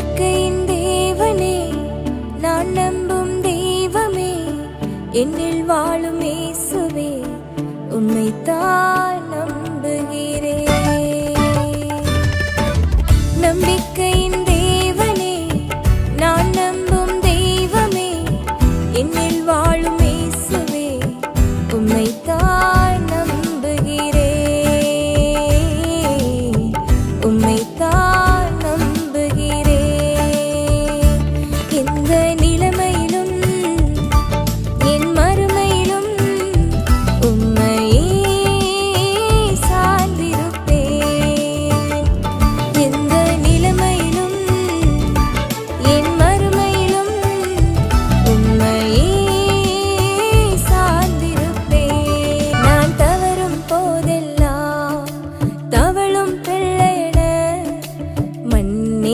நம்பிக்கையின் தேவனே நான் நம்பும் தெய்வமே என்னில் வாழும் இயேசுவே உம்மைத்தான் நம்புகிறேன். நம்பிக்கையின் தேவனே நான் நம்பும் தெய்வமே என்னில் வாழும் இயேசுவே உம்மைத்தான் in the